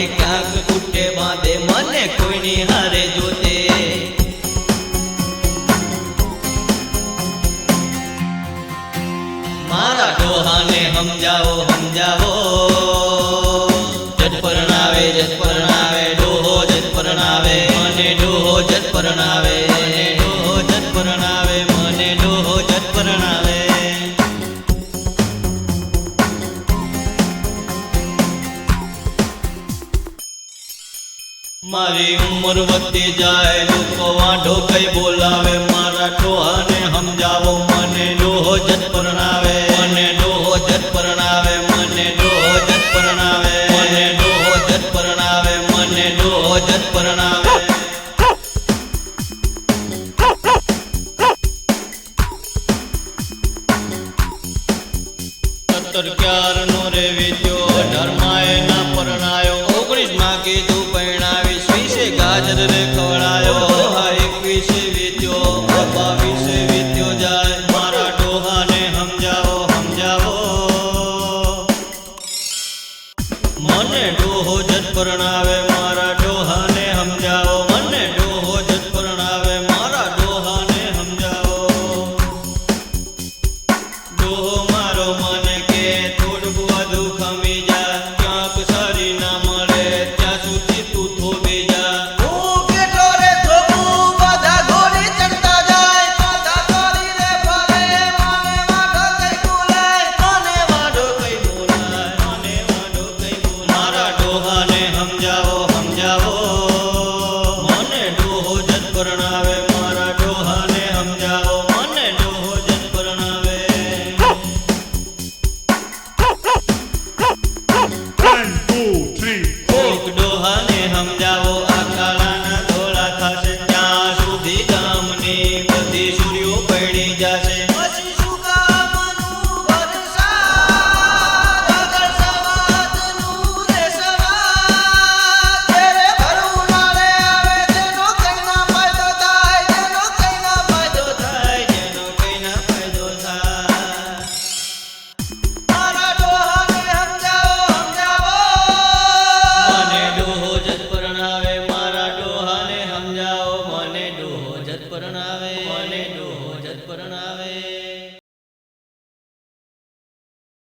મને મારા ડોહાને સમજાવો સમજાવો. જત પરણાવે જત પરણાવે ડોહો જત પરણાવે મને ડોહો જત પરણાવે મને ડોહો જત પરણાવે મને ડોહો જત પરણાવે મારી ઉંમર વધતી જાય, લોકો વાંઢો કઈ બોલાવે? મારા ડોહાને સમજાવો, મને ડોહો જત પરણાવે. મને ડોહો જત પરણાવે, મને ડોહો જત પરણાવે. મને ડોહો જત પરણાવે, મને ડોહો જત પરણાવે. સત્તર ક્યાર નો રે વેચ્યો અઢારમાં એના પરણાયો. ઓગણીસમાં કીધું મને ડોહો જત પરણાવે મારા ડોહાને સમજાવો.